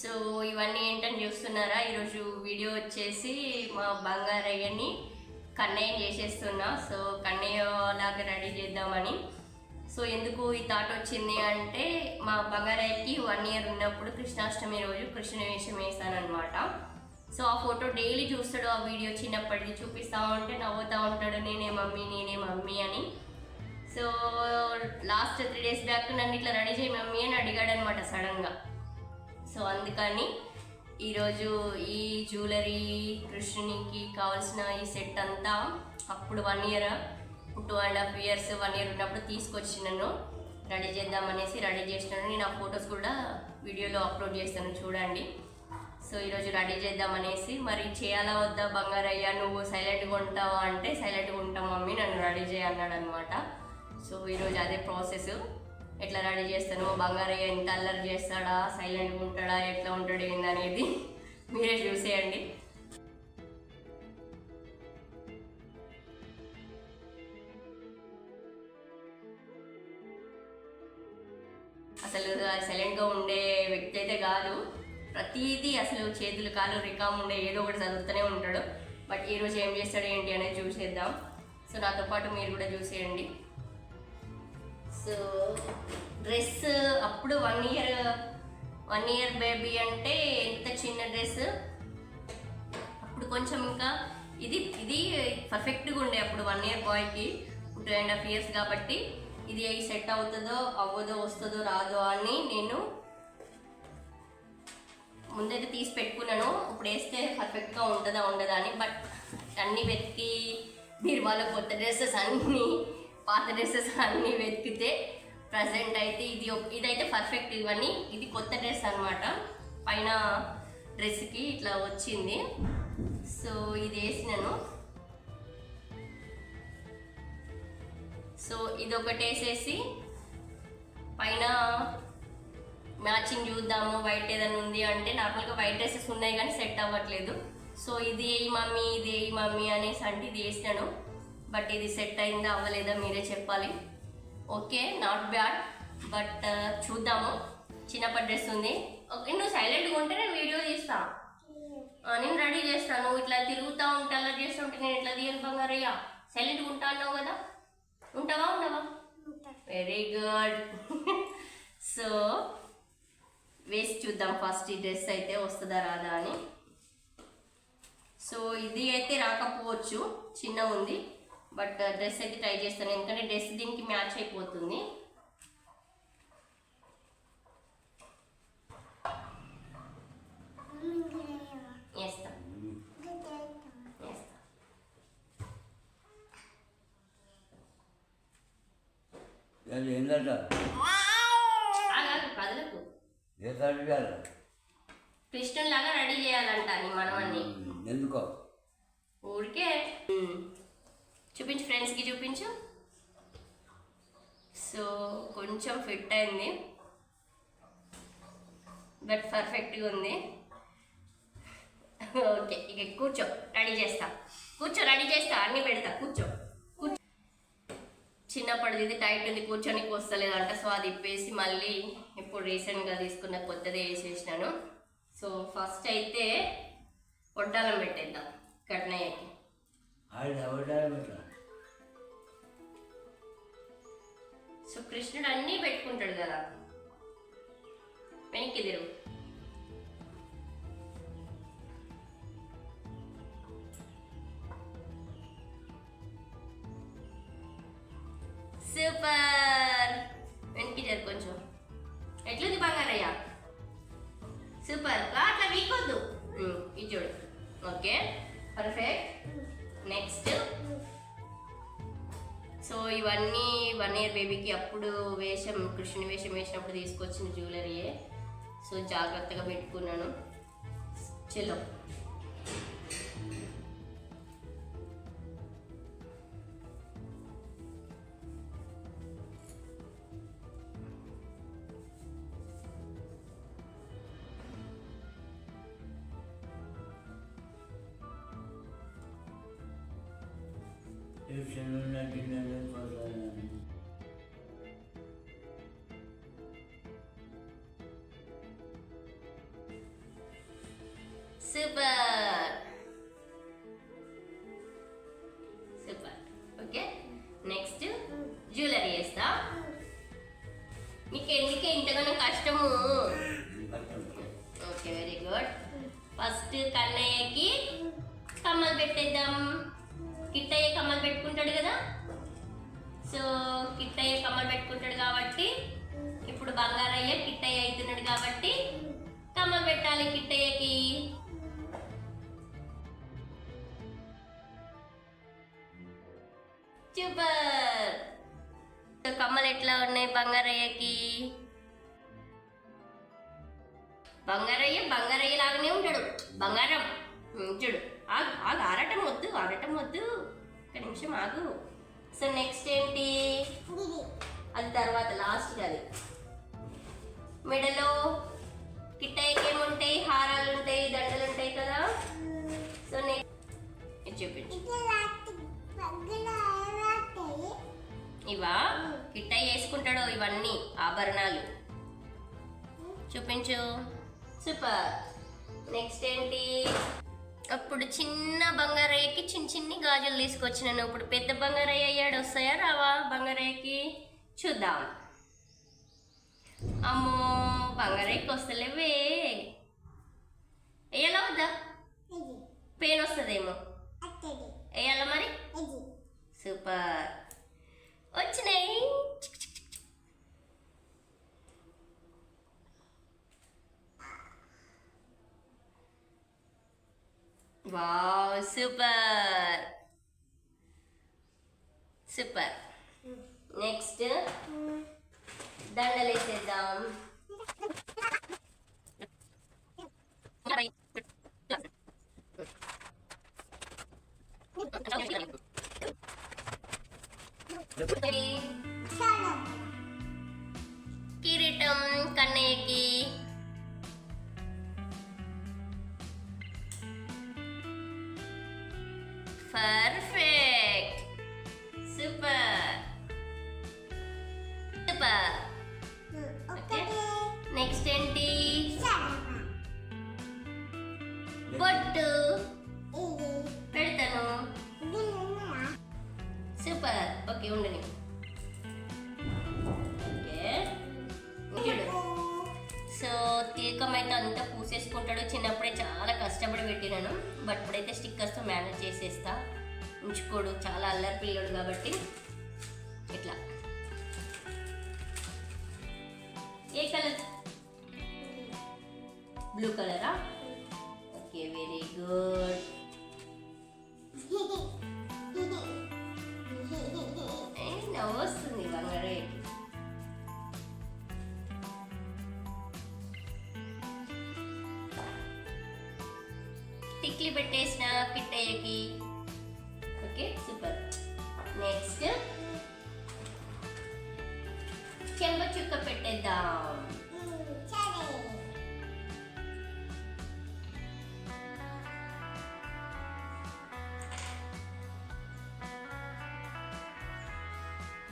So ఇవన్నీ ఏంటని చూస్తున్నారా? ఈరోజు వీడియో వచ్చేసి మా బంగారయ్యని కన్నయ్య చేసేస్తున్నా. సో కన్నయ్య లాగా రెడీ చేద్దామని. సో ఎందుకు ఈ థాట్ వచ్చింది అంటే మా బంగారయ్యకి వన్ ఇయర్ ఉన్నప్పుడు కృష్ణాష్టమి రోజు కృష్ణ వేషం వేసానమాట సో ఆ ఫోటో డైలీ చూస్తాడు ఆ వీడియో చిన్నప్పటిది చూపిస్తా ఉంటే నవ్వుతూ ఉంటాడు నేనే మమ్మీ నేనే మమ్మీ అని. So last three days back నన్ను ఇట్లా రెడీ చేయి మమ్మీ అని అడిగాడు అనమాట సడన్గా. సో అందుకని ఈరోజు ఈ జ్యువెలరీ కృష్ణునికి కావాల్సిన ఈ సెట్ అంతా అప్పుడు one year two and half years one year ఉన్నప్పుడు తీసుకొచ్చినాను. రెడీ చేద్దామనేసి రెడీ చేసినాను. నేను ఆ ఫొటోస్ కూడా వీడియోలో అప్లోడ్ చేస్తాను చూడండి. సో ఈరోజు రెడీ చేద్దామనేసి మరి చేయాలా వద్దా బంగారయ్య? నువ్వు సైలెంట్గా ఉంటావా అంటే సైలెంట్గా ఉంటాం మమ్మీ నన్ను రెడీ చేయన్నాడు అనమాట సో ఈరోజు అదే ప్రాసెస్ ఎట్లా రెడీ చేస్తాను బంగారయ్య ఎంత అల్లరి చేస్తాడా సైలెంట్గా ఉంటాడా ఎట్లా ఉంటాడు ఏందనేది మీరే చూసేయండి. అసలు సైలెంట్గా ఉండే వ్యక్తి అయితే కాదు. ప్రతిదీ అసలు చేతులు కాలు రికామ్ ఉండే ఏదో ఒకటి చదువుతూనే ఉంటాడు. బట్ ఈరోజు ఏం చేస్తాడు ఏంటి అనేది చూసేద్దాం. సో నాతో పాటు మీరు కూడా చూసేయండి. సో డ్రెస్ అప్పుడు one year one year baby అంటే ఎంత చిన్న డ్రెస్. అప్పుడు కొంచెం ఇంకా ఇది ఇది పర్ఫెక్ట్గా ఉండే అప్పుడు వన్ ఇయర్ బాయ్కి టూ అండ్ హాఫ్ ఇయర్స్ కాబట్టి ఇది అయి సెట్ అవుతుందో అవ్వదో వస్తుందో రాదో అని నేను ముందైతే తీసి పెట్టుకున్నాను. ఇప్పుడు వేస్తే పర్ఫెక్ట్గా ఉంటుందా ఉండదా అని. బట్ అన్నీ వెతికి మీరు వాళ్ళ కొత్త డ్రెస్సెస్ అన్నీ పాత డ్రెస్సెస్ అన్నీ వెతికితే ప్రజెంట్ అయితే ఇది ఇదైతే పర్ఫెక్ట్ ఇవన్నీ. ఇది కొత్త డ్రెస్ అన్నమాట. పైన డ్రెస్కి ఇట్లా వచ్చింది. సో ఇది వేసినాను. సో ఇది ఒకటి వేసేసి పైన మ్యాచింగ్ చూద్దాము వైట్ ఏదైనా ఉంది అంటే నార్మల్గా వైట్ డ్రెస్సెస్ ఉన్నాయి కానీ సెట్ అవ్వట్లేదు. సో ఇది ఏ మమ్మీ ఇది ఏ మమ్మీ అనేసి అంటే ఇది వేసినాను. బట్ ఇది సెట్ అయిందా అవ్వలేదా మీరే చెప్పాలి. ఓకే నాట్ బ్యాడ్ బట్ చూద్దాము. చిన్నప్పటి డ్రెస్ ఉంది. ఓకే నువ్వు సైలెంట్గా ఉంటే నేను వీడియో తీస్తా. నేను రెడీ చేస్తాను. నువ్వు ఇట్లా తిరుగుతా ఉంటా అలా చేస్తుంటే నేను ఇట్లా తీయను బంగారయ్య? సైలెంట్గా ఉంటా అన్నావు కదా? ఉంటావా ఉండవా? వెరీ గుడ్ సో వేసి చూద్దాం. ఫస్ట్ ఈ డ్రెస్ అయితే వస్తుందా రాదా అని. సో ఇది అయితే రాకపోవచ్చు. చిన్న ఉంది. బట్ డ్రెస్ అయితే ట్రై చేస్తాను. ఎందుకంటే డ్రెస్ దీనికి మ్యాచ్ అయిపోతుంది. వేస్తా. అది ఏంటంట కదలకు. క్రిస్టియన్ లాగా రెడీ చేయాలంట నీ మనవన్ని ఎందుకో? ఊరికే. చూపించు ఫ్రెండ్స్కి చూపించు. సో కొంచెం ఫిట్ అయింది. బట్ పర్ఫెక్ట్గా ఉంది. ఓకే ఇక కూర్చో రెడీ చేస్తా. కూర్చో రెడీ చేస్తా అన్నీ పెడతా కూర్చో. కూర్చో. చిన్నప్పటిది ఇది టైట్ ఉంది కూర్చొనికి వస్తలేదంట సో అది ఇప్పేసి మళ్ళీ ఇప్పుడు రీసెంట్గా తీసుకున్న కొత్తది వేసేసినాను. సో ఫస్ట్ అయితే వడ్డాలం పెట్టేద్దాం. కట్నయ్యకి కృష్ణుడు అన్నీ పెట్టుకుంటాడు కదా. వెనక్కి తిరుగు సూపర్. వెనక్కి జరు కొంచెం. ఎట్లుంది బంగారయ్య? సూపర్. అట్లా వీకొద్దు వద్దు ఇది చూడు. ఓకే. పర్ఫెక్ట్. నెక్స్ట్. సో ఇవన్నీ వన్ ఇయర్ బేబీకి అప్పుడు వేషం కృష్ణుని వేషం వేసినప్పుడు తీసుకొచ్చిన జ్యువెలరీయే. సో జాగ్రత్తగా పెట్టుకున్నాను. చలో. düşünme bilmemi kazanır. Süper. So Kittayya కమ్మలు పెట్టుకుంటాడు కాబట్టి ఇప్పుడు బంగారయ్య కిట్టయ్య అవుతున్నాడు కాబట్టి కమ్మలు పెట్టాలి కిట్టయ్యకి. సూపర్. సో కమ్మలు ఎట్లా ఉన్నాయి బంగారయ్యకి? బంగారయ్య బంగారయ్య లాగానే ఉంటాడు. బంగారం. చూడు ఆగు ఆగు ఆరటం వద్దు ఆరటం వద్దు. ఒక నిమిషం ఆగు. సో నెక్స్ట్ ఏంటి? అది తర్వాత లాస్ట్ అది. మెడలో కిట్టయ్యకి ఏముంటాయి హారాలు ఉంటాయి దండలు ఉంటాయి కదా సో నెక్స్ట్ చూపించు ఇవా? కిట్టయ్య వేసుకుంటాడు ఇవన్నీ ఆభరణాలు. చూపించు. సూపర్. నెక్స్ట్ ఏంటి? అప్పుడు చిన్న బంగారయ్యకి చిన్న చిన్ని గాజులు తీసుకొచ్చినాను. ఇప్పుడు పెద్ద బంగారయ్య అయ్యాడు. వస్తాయా? రావా? బంగారయ్యకి చూద్దాం. అమ్మో బంగారయ్యకి వస్తలేవే. వేయాలా వద్దా? పెయిన్ వస్తుందేమో వేయాలా మరి సూపర్ వచ్చినాయి వావ్ సూపర్ సూపర్ నెక్స్ట్ దండలు వేసేద్దాం కిరీటం కన్నయ్యకి పర్ఫెక్ట్ సో తీకం అయితే అంతా పూసేసుకుంటాడు. చిన్నప్పుడే చాలా కష్టపడి పెట్టినాను. బట్ ఇప్పుడైతే స్టిక్కర్స్తో మేనేజ్ చేసేస్తా. ఉంచుకోడు. చాలా అల్లరి పిల్లడు కాబట్టి. ఇట్లా. పెట్టేసిన కిట్టయ్యకి ఓకే సూపర్ నెక్స్ట్ చెంబ చుక్క పెట్టేద్దాం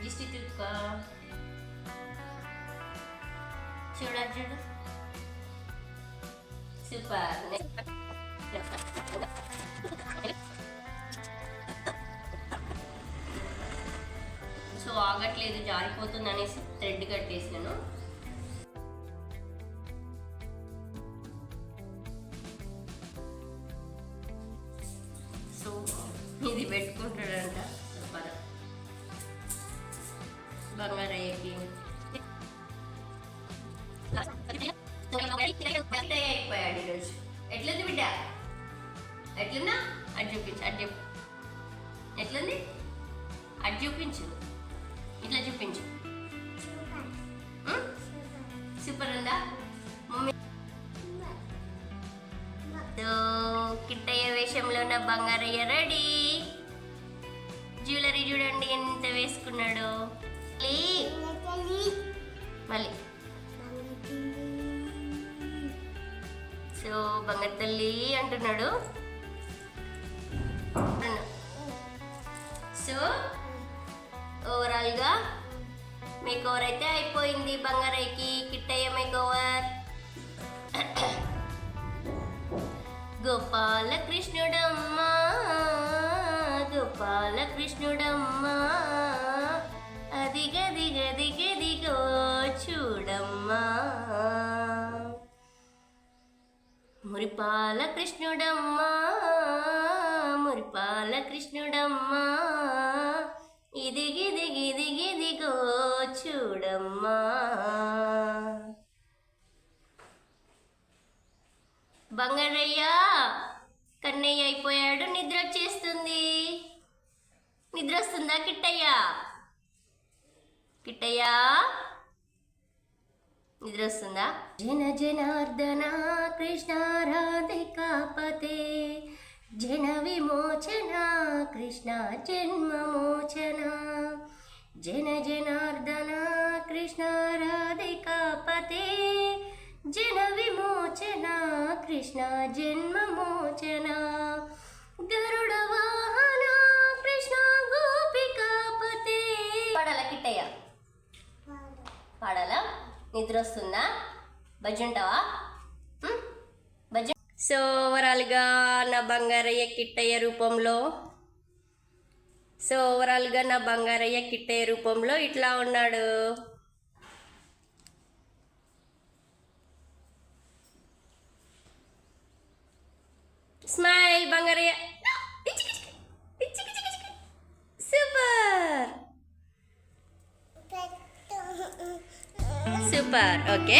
దిష్టి చుక్క చూడండి చూడు సూపర్ సో ఆగట్లేదు జారిపోతుంది అనేసి థ్రెడ్ కట్టేసినాను సో ఇది పెట్టుకుంటాడంట బంగారయ్యకి. ఈరోజు. ఎట్లుంది బిడ్డ? ఎట్లున్నా అటు చూపించు అటు చెప్పు. ఎట్లుంది? అటు చూపించు. ఇట్లా చూపించు. సూపర్ ఉందా? మమ్మీ. కిట్టయ్య వేషంలో ఉన్న బంగారయ్య రెడీ. జ్యువెలరీ చూడండి ఎంత వేసుకున్నాడో. మళ్ళీ. సో బంగారు తల్లి అంటున్నాడు. బంగారయ్యకి గోపాలకృష్ణుడమ్మా. అదిగ దిగ దిగ గోపాల అదిగదిగదిగదిగో చూడమ్మా మురిపాల కృష్ణుడమ్మా మురిపాల కృష్ణుడమ్మా ఇదిగిదిగిదిగిదిగో చూడమ్మా బంగారయ్య! కన్నయ్య అయిపోయాడు నిద్ర వచ్చేస్తుంది నిద్ర వస్తుందా కిట్టయ్య? కిట్టయ్య? నిద్ర వస్తుందా జన జనార్దన కృష్ణ రాధికాపతే జన విమోచన కృష్ణ జన్మమోచన జన జనార్దన కృష్ణ రాధికాపతే జన కృష్ణ జన్మమోచన గరుడ వాహన కృష్ణ గోపికాపతే పాడాల కిట్టయ్య? పాడాలా? నిద్ర వస్తుందా బజ్జుంటావా ఉం? బజ్జు సో ఓవరాల్గా నా బంగారయ్య కిట్టయ్య రూపంలో సో ఓవరాల్గా నా బంగారయ్య కిట్టయ్య రూపంలో ఇట్లా ఉన్నాడు. స్మైల్ బంగారయ్య సూపర్ సూపర్ ఓకే